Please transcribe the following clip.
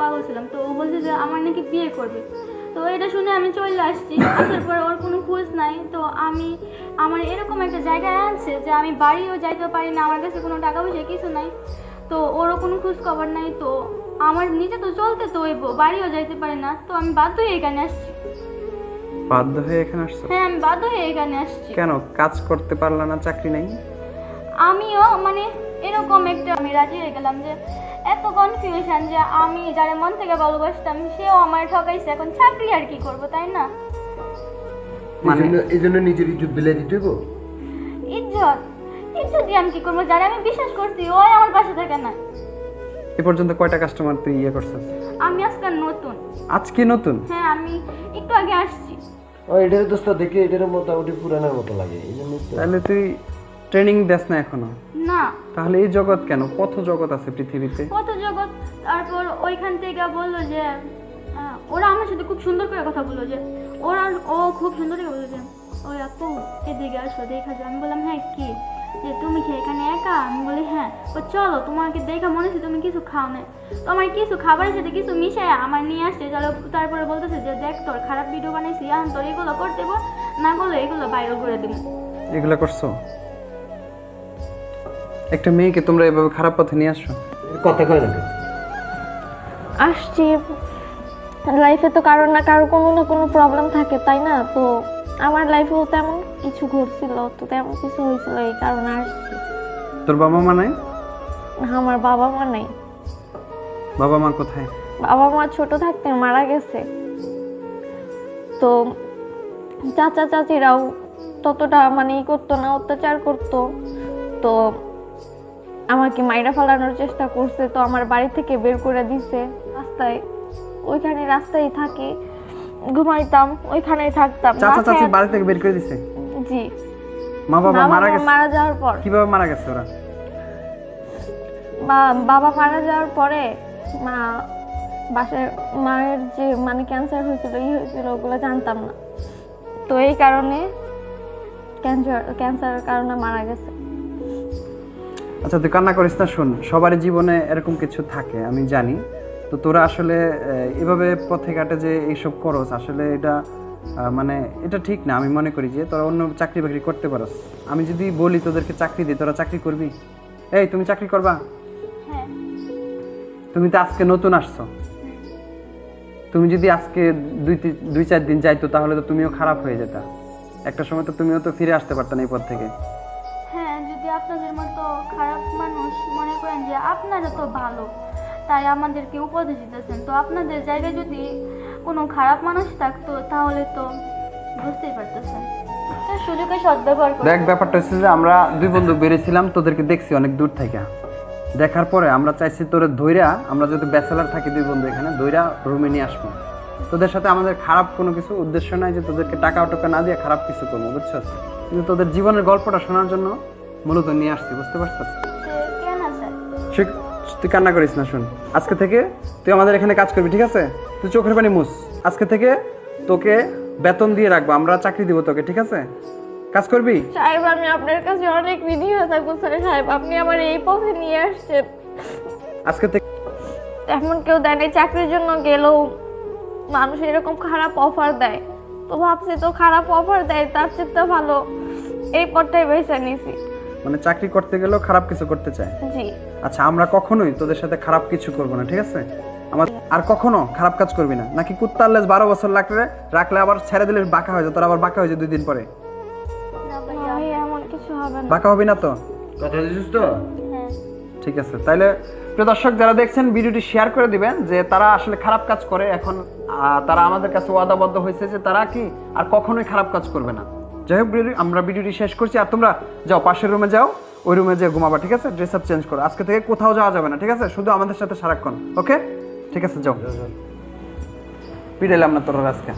পাগল ছিলাম। তো ও বলছে যে আমার নাকি বিয়ে করবে। তো এটা শুনে আমি চলে আসছি। আসার পর ওর কোনো খোঁজ নাই। তো আমি আমার এরকম একটা জায়গায় আছে যে আমি বাড়িও যাইতে পারি না। আমার কাছে কোনো টাকা পয়সা কিছু নাই। তো ওরও কোনো খোঁজ খবর নাই। তো আমার নিজে তো চলতে তো হইব বাড়িও যাইতে পারি না। তো আমি বাধ্য হয়ে এখানে আসছি। বাধ্য হয়ে এখানে আসছো? হ্যাঁ আমি বাধ্য হয়ে এখানে আসছি। কেন? কাজ করতে পারলা না চাকরি নেই? আমিও মানে এরকম একটা আমি রাজি হয়ে গেলাম যে এত কনফিউশন যে আমি যারা মন থেকে ভালোবাসতাম সেও আমার ঠকাইছে এখন চাকরি আর কি করব তাই না? মানে- এই জন্য- নিজের ইজ্জত বিলাই দিতে? ইজ্জত? ইজ্জত দিয়ে আমি কি করব? যারা আমি বিশ্বাস করছি ওই আমার পাশে থাকে না। এ পর্যন্ত কয়টা কাস্টমার তুই ইয়ে করছিস? আমি আজকাল নতুন। আজকে নতুন? হ্যাঁ আমি একটু আগে আসছি। ও, এটার দোস্ত দেখে এটার মোটামুটি পুরানোর মতো লাগে। এই জন্য তাহলে তুই ট্রেনিং দেস না এখনও? না। তাহলে এই জগৎ কেন? কত জগৎ আছে পৃথিবীতে। কত জগৎ তারপর ওইখান থেকে বলল যে ওরা আমার সাথে খুব সুন্দর করে কথা বলল যে ওরা ও খুব সুন্দর করে বলল যে ওই আপু এদিকে আসো দেখা যায় আমি বললাম হ্যাঁ কি? যে তুমি কি এখানে একা? আমি বলি হ্যাঁ। ও চলো তোমাকে দেখা মনে হচ্ছে তুমি কিছু খাও না। তো আমার কিছু খাবারের সাথে কিছু মিশায় আমার নিয়ে আসছে। চলো তারপরে বলতেছে যে দেখ তোর খারাপ ভিডিও বানাইছি এখন তোর এগুলো করতে দেবো না করলে এগুলো ভাইরাল করে দেবো। এগুলো করছ? একটা মেয়েকে তোমরা এভাবে খারাপ পথে নিয়ে আসছো? কথা কয় না আসছি। লাইফে তো কারোর না কারও কোনো না কোনো প্রবলেম থাকে তাই না? তো আমার লাইফেও তেমন কিছু ঘটছিল তো তেমন কিছু হয়েছিল এই কারণে আসছি। তোর বাবা মা নাই? আমার বাবা মা নেই। বাবা মা কোথায়? বাবা মা ছোট থাকতে মারা গেছে। তো চাচা চাচিরাও ততটা মানে ই করতো না অত্যাচার করতো। তো আমাকে মাইরা ফেলানোর চেষ্টা করছে তো আমার বাড়ি থেকে বের করে দিছে। রাস্তায়? ওইখানে রাস্তায় থাকি ঘুমাইতাম ওইখানেই থাকতাম। চাচা চাচি বাড়ি থেকে বের করে দিছে? জি। মা বাবা মারা গেছে? মারা যাওয়ার পর। কীভাবে মারা গেছে ওরা? বাবা মারা যাওয়ার পরে মা বাসায় মায়ের যে মানে ক্যান্সার হয়েছিল ই হয়েছিল ওগুলো জানতাম না। তো এই কারণে ক্যান্সার ক্যান্সারের কারণে মারা গেছে। আচ্ছা তুই কান্না করিস না শোন। সবারই জীবনে এরকম কিছু থাকে আমি জানি। তো তোরা আসলে এভাবে পথে ঘাটে যে এইসব করস আসলে এটা মানে এটা ঠিক না আমি মনে করি যে তোরা অন্য চাকরি বাকরি করতে পারস। আমি যদি বলি তোদেরকে চাকরি দিই তোরা চাকরি করবি? এই তুমি চাকরি করবা? হ্যাঁ। তুমি তো আজকে নতুন আসছো। তুমি যদি আজকে দুই দুই চার দিন যাইতো তাহলে তো তুমিও খারাপ হয়ে যেতা। একটা সময় তো তুমিও তো ফিরে আসতে পারতা না এই পথ থেকে। যদি আপনাদের মতো খারাপ মানুষ মনে করেন যে আপনারা তো ভালো, তাই আমাদেরকে উপদেশ দিতেছেন। তো আপনাদের জায়গায় যদি কোনো খারাপ মানুষ থাকতো, তাহলে তো বুঝতেই পারতেছেন। দেখ, ব্যাপারটা হচ্ছে যে আমরা দুই বন্ধু বেরিয়েছিলাম, তোদেরকে দেখছি অনেক দূর থেকে। দেখার পরে আমরা চাইছি তোরে ধৈরা আমরা যদি ব্যাচেলার থাকি দুই বন্ধু এখানে ধৈরা রুমে নিয়ে আসব। তোদের সাথে আমাদের খারাপ কোনো কিছু উদ্দেশ্য নাই যে তোদেরকে টাকা টাকা না দিয়ে খারাপ কিছু করব বুঝছ কিন্তু তোদের জীবনের গল্পটা শোনার জন্য মূলত নিয়ে আসছি বুঝতে পারছ? তুই কান্না করিস না শুন। আজকে থেকে তুই আমাদের এখানে কাজ করবি ঠিক আছে? তুই চোখের পানি মুছ। আজকে থেকে তোকে বেতন দিয়ে রাখব আমরা চাকরি দিব তোকে ঠিক আছে? কাজ করবি? সাহেব আমি আপনার কাছে অনেক ঋণী হয়ে থাকব স্যার। সাহেব আপনি আমার এই পথে নিয়ে আসছেন। আজকে থেকে এমন কেউ দেয় নাই চাকরির জন্য গেলেও মানুষ এরকম খারাপ অফার দেয়। তো ভাবছি তো খারাপ অফার দেয় তার চেয়ে তো ভালো। এই পথটাই বেছে নিছি। মানে চাকরি করতে গেলেও খারাপ কিছু করতে চায়। জি। আচ্ছা আমরা কখনোই তোদের সাথে খারাপ কিছু করব না ঠিক আছে? আমার আর কখনো খারাপ কাজ করবি না। নাকি কুত্তার লেজ বারো বছর লাগলে রাখলে আবার ছেড়ে দিলে বাঁকা হয়ে যায় তোর আবার বাঁকা হয়ে যায় দুই দিন পরে। ভাইয়া এমন কিছু হবে না। বাঁকা হবি না তো? কথা দিছিস তো? হ্যাঁ। ঠিক আছে তাইলে প্রিয় দর্শক যারা দেখছেন ভিডিওটি শেয়ার করে দিবেন যে তারা আসলে খারাপ কাজ করে এখন আহ, তারা আমাদের কাছে ওয়াদাবদ্ধ হয়েছে যে তারা কি আর কখনোই খারাপ কাজ করবে না। যাই হোক আমরা ভিডিওটি শেষ করছি। আর তোমরা যাও পাশের রুমে যাও ওই রুমে যে ঘুমাবা ঠিক আছে? ড্রেস আপ চেঞ্জ করো। আজকে থেকে কোথাও যাওয়া যাবে না ঠিক আছে? শুধু আমাদের সাথে সারাক্ষণ ওকে? ঠিক আছে যাও। পিটাইলাম না তোর আজকে।